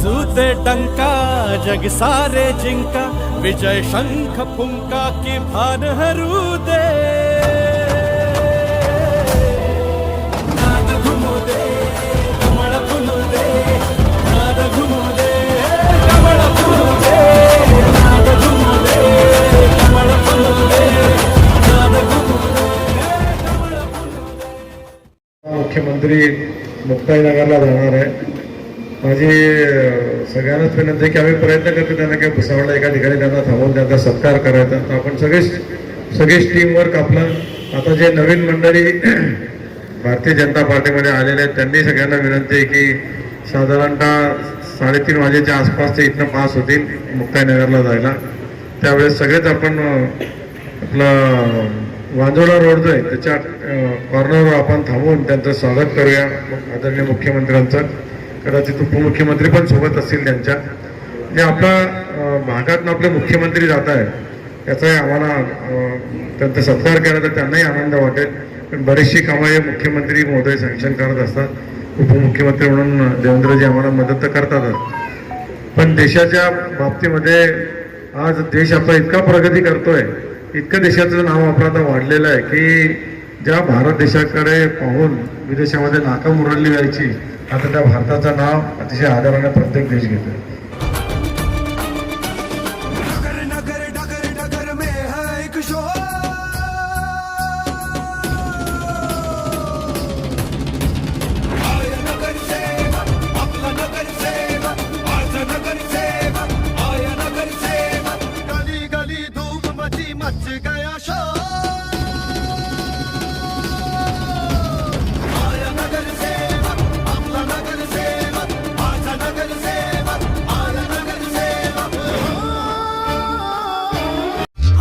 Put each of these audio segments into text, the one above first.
जूते डंका जग सारे जिंका, विजय शंख फुंका की भान हरूदे मुख्यमंत्री में रहना है सगळ्यांनाच विनंती आहे की आम्ही प्रयत्न करतो त्यांना काही भुसावळला एका ठिकाणी त्यांना थांबवून त्यांचा सत्कार करायचा. तर आपण सगळेच सगळेच टीमवर्क आपलं आता जे नवीन मंडळी भारतीय जनता पार्टीमध्ये आलेले आहेत त्यांनी सगळ्यांना विनंती आहे की साधारणतः साडेतीन वाजेच्या आसपास ते इथनं पास होतील मुक्ताईनगरला जायला. त्यावेळेस सगळेच आपण आपला आपलं रोड जो आहे त्याच्या कॉर्नरवर आपण थांबून त्यांचं स्वागत करूया. आदरणीय मुख्यमंत्र्यांचं. कदाचित उपमुख्यमंत्री पण सोबत असतील त्यांच्या. जे आपल्या भागातनं आपले मुख्यमंत्री जात आहे त्याचाही आम्हाला त्यांचा सत्कार केला तर त्यांनाही आनंद वाटेल. पण बरीचशी कामं हे मुख्यमंत्री महोदय सँक्शन करत असतात. उपमुख्यमंत्री म्हणून देवेंद्रजी आम्हाला मदत तर करतातच. पण देशाच्या बाबतीमध्ये आज देश आपला इतका प्रगती करतोय. इतकं देशाचं नाव आपलं आता वाढलेलं आहे की ज्या भारत देशाकडे पाहून विदेशामध्ये नाकाम मुरडली जायची आता त्या भारताचं नाव अतिशय आदराने प्रत्येक देश घेतोय.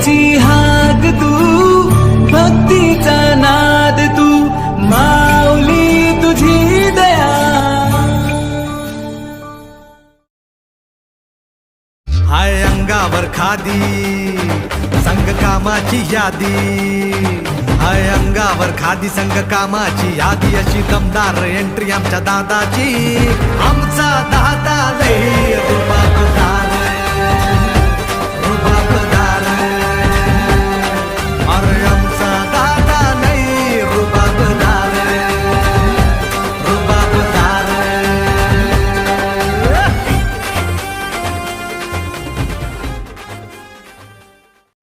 मायेची हाक तू भक्तीचा नाद तू माऊली तुझी दया. हाय अंगावर खादी संघ कामाची यादी. हाय अंगावर खादी संघ कामाची यादी अशी दमदार एंट्री आमच्या दादाची. आमचा दादा लई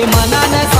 आहे मनान